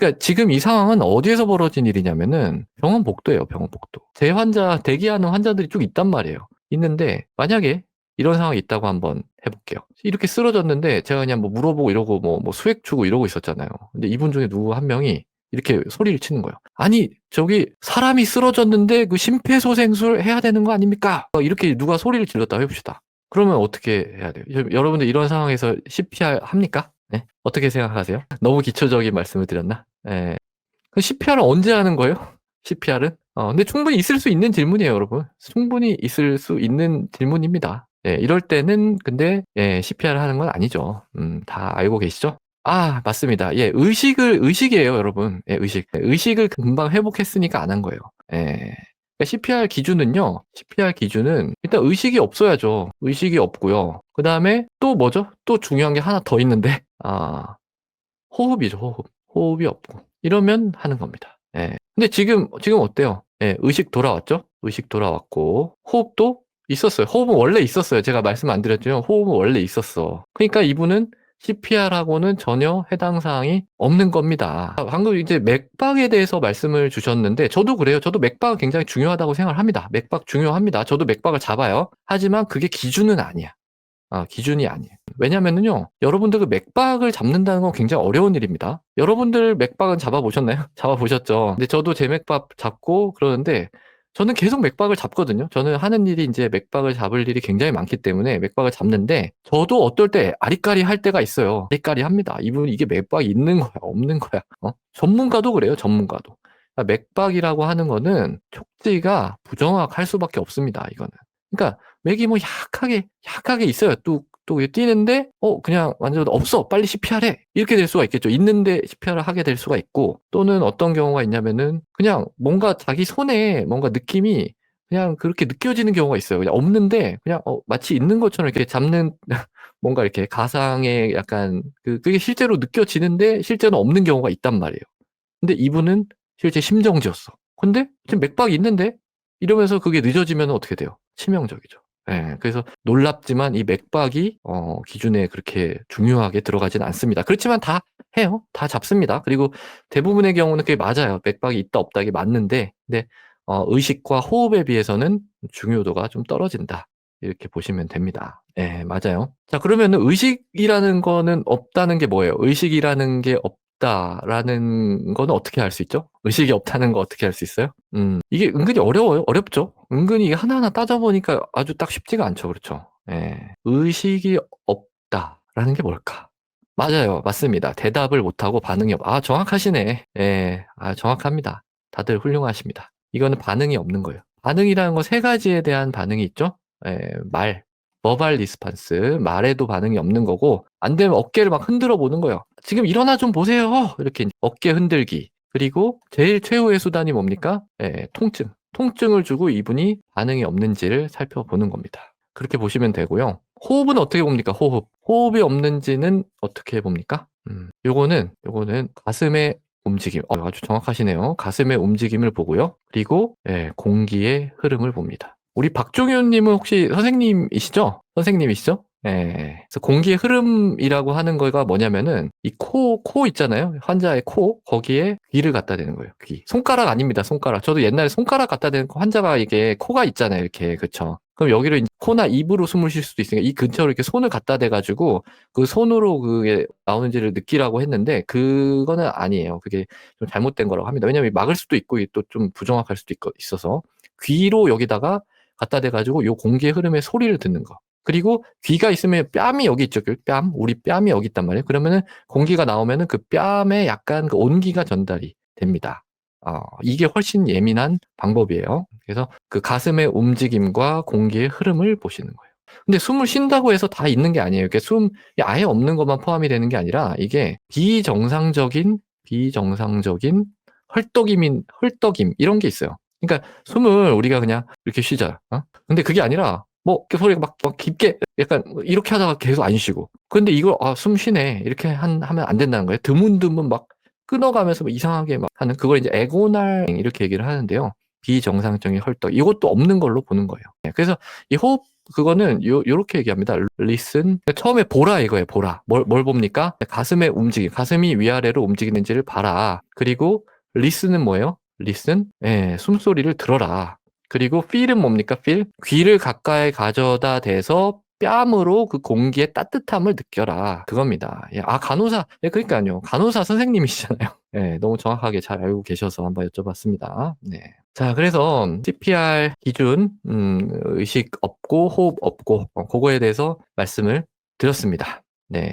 그러니까 지금 이 상황은 어디에서 벌어진 일이냐면은 병원 복도예요, 병원 복도. 제 환자, 대기하는 환자들이 쭉 있단 말이에요. 있는데, 만약에 이런 상황이 있다고 한번 해볼게요. 이렇게 쓰러졌는데, 제가 그냥 뭐 물어보고 이러고 뭐, 뭐 수액 주고 이러고 있었잖아요. 근데 이분 중에 누구 한 명이 이렇게 소리를 치는 거예요. 아니, 저기 사람이 쓰러졌는데 그 심폐소생술 해야 되는 거 아닙니까? 이렇게 누가 소리를 질렀다 해봅시다. 그러면 어떻게 해야 돼요? 여- 여러분들 이런 상황에서 CPR 합니까? 네? 어떻게 생각하세요? 너무 기초적인 말씀을 드렸나? 예. 그 CPR은 언제 하는 거예요? CPR은? 어, 근데 충분히 있을 수 있는 질문이에요, 여러분. 충분히 있을 수 있는 질문입니다. 예, 이럴 때는 근데 예, CPR 하는 건 아니죠. 음, 다 알고 계시죠? 아, 맞습니다. 예, 의식을 의식이에요, 여러분. 예, 의식. 예, 의식을 금방 회복했으니까 안 한 거예요. 예. 그러니까 CPR 기준은요. CPR 기준은 일단 의식이 없어야죠. 의식이 없고요. 그 다음에 또 뭐죠? 또 중요한 게 하나 더 있는데, 아, 호흡이죠, 호흡. 호흡이 없고. 이러면 하는 겁니다. 예. 근데 지금, 지금 어때요? 예, 의식 돌아왔죠? 의식 돌아왔고, 호흡도 있었어요. 호흡은 원래 있었어요. 제가 말씀 안 드렸지만, 호흡은 원래 있었어. 그러니까 이분은 CPR하고는 전혀 해당 사항이 없는 겁니다. 방금 이제 맥박에 대해서 말씀을 주셨는데 저도 그래요. 저도 맥박은 굉장히 중요하다고 생각을 합니다. 맥박 중요합니다. 저도 맥박을 잡아요. 하지만 그게 기준은 아니야. 아, 기준이 아니에요. 왜냐면은요, 여러분들 그 맥박을 잡는다는 건 굉장히 어려운 일입니다. 여러분들 맥박은 잡아보셨나요? 잡아보셨죠? 근데 저도 제 맥박 잡고 그러는데 저는 계속 맥박을 잡거든요. 저는 하는 일이 이제 맥박을 잡을 일이 굉장히 많기 때문에 맥박을 잡는데 저도 어떨 때 아리까리 할 때가 있어요. 아리까리 합니다. 이분 이게 맥박이 있는 거야, 없는 거야. 어? 전문가도 그래요, 전문가도. 그러니까 맥박이라고 하는 거는 촉지가 부정확할 수밖에 없습니다, 이거는. 그러니까 맥이 뭐 약하게, 약하게 있어요. 또, 또 뛰는데, 어, 그냥 완전 없어. 빨리 CPR 해. 이렇게 될 수가 있겠죠. 있는데 CPR을 하게 될 수가 있고, 또는 어떤 경우가 있냐면은, 그냥 뭔가 자기 손에 뭔가 느낌이 그냥 그렇게 느껴지는 경우가 있어요. 그냥 없는데, 그냥, 어, 마치 있는 것처럼 이렇게 잡는, 뭔가 이렇게 가상의 약간, 그, 그게 실제로 느껴지는데, 실제는 없는 경우가 있단 말이에요. 근데 이분은 실제 심정지였어. 근데 지금 맥박이 있는데, 이러면서 그게 늦어지면 어떻게 돼요? 치명적이죠. 예, 그래서 놀랍지만 이 맥박이 어, 기준에 그렇게 중요하게 들어가진 않습니다. 그렇지만 다 해요. 다 잡습니다. 그리고 대부분의 경우는 그게 맞아요. 맥박이 있다 없다 이게 맞는데 근데 어, 의식과 호흡에 비해서는 중요도가 좀 떨어진다. 이렇게 보시면 됩니다. 예, 맞아요. 자, 그러면 의식이라는 거는 없다는 게 뭐예요? 의식이라는 게 없 다라는 거는 어떻게 알 수 있죠? 의식이 없다는 거 어떻게 알 수 있어요? 음, 이게 은근히 어려워요. 어렵죠? 은근히 하나하나 따져보니까 아주 딱 쉽지가 않죠. 그렇죠? 예. 의식이 없다라는 게 뭘까? 맞아요. 맞습니다. 대답을 못하고 반응이 없, 아, 정확하시네. 예. 아, 정확합니다. 다들 훌륭하십니다. 이거는 반응이 없는 거예요. 반응이라는 거세 가지에 대한 반응이 있죠? 예, 말, 버발 리스판스, 말에도 반응이 없는 거고, 안 되면 어깨를 막 흔들어 보는 거예요. 지금 일어나 좀 보세요. 이렇게 어깨 흔들기. 그리고 제일 최후의 수단이 뭡니까? 예, 통증. 통증을 주고 이분이 반응이 없는지를 살펴보는 겁니다. 그렇게 보시면 되고요. 호흡은 어떻게 봅니까? 호흡. 호흡이 없는지는 어떻게 봅니까? 음, 요거는, 요거는 가슴의 움직임. 어, 아주 정확하시네요. 가슴의 움직임을 보고요. 그리고, 예, 공기의 흐름을 봅니다. 우리 박종현님은 혹시 선생님이시죠? 선생님이시죠? 예. 그래서 공기의 흐름이라고 하는 거가 뭐냐면은 이 코, 코 있잖아요. 환자의 코, 거기에 귀를 갖다 대는 거예요. 귀. 손가락 아닙니다. 손가락. 저도 옛날에 손가락 갖다 대는 거 환자가 이게 코가 있잖아요. 이렇게. 그쵸. 그럼 이제 코나 입으로 숨을 쉴 수도 있으니까 이 근처로 이렇게 손을 갖다 대가지고 그 손으로 그게 나오는지를 느끼라고 했는데 그거는 아니에요. 그게 좀 잘못된 거라고 합니다. 왜냐면 막을 수도 있고 또 좀 부정확할 수도 있, 있어서 귀로 여기다가 갖다 대가지고 요 공기의 흐름의 소리를 듣는 거. 그리고 귀가 있으면 뺨이 여기 있죠. 그 뺨, 우리 뺨이 여기 있단 말이에요. 그러면은 공기가 나오면은 그 뺨에 약간 그 온기가 전달이 됩니다. 어, 이게 훨씬 예민한 방법이에요. 그래서 그 가슴의 움직임과 공기의 흐름을 보시는 거예요. 근데 숨을 쉰다고 해서 다 있는 게 아니에요. 이게 숨이 아예 없는 것만 포함이 되는 게 아니라 이게 비정상적인 비정상적인 헐떡임인 헐떡임 이런 게 있어요. 그러니까 숨을 우리가 그냥 이렇게 쉬자. 어? 근데 그게 아니라 뭐 소리가 막, 막 깊게 약간 이렇게 하다가 계속 안 쉬고. 근데 이걸 아, 숨 쉬네 이렇게 한, 하면 안 된다는 거예요. 드문드문 막 끊어가면서 막 이상하게 막 하는 그걸 이제 에고날 이렇게 얘기를 하는데요. 비정상적인 헐떡 이것도 없는 걸로 보는 거예요. 네, 그래서 이 호흡 그거는 요, 요렇게 얘기합니다. listen. 처음에 보라 이거예요, 보라. 뭘, 뭘 봅니까? 가슴의 움직임, 가슴이 위아래로 움직이는지를 봐라. 그리고 listen은 뭐예요? Listen? 예, 숨소리를 들어라. 그리고 feel은 뭡니까? feel? 귀를 가까이 가져다 대서 뺨으로 그 공기의 따뜻함을 느껴라. 그겁니다. 예, 아, 간호사. 예, 그러니까요. 간호사 선생님이시잖아요. 예, 너무 정확하게 잘 알고 계셔서 한번 여쭤봤습니다. 네. 자, 그래서 CPR 기준, 음, 의식 없고, 호흡 없고, 어, 그거에 대해서 말씀을 드렸습니다. 네.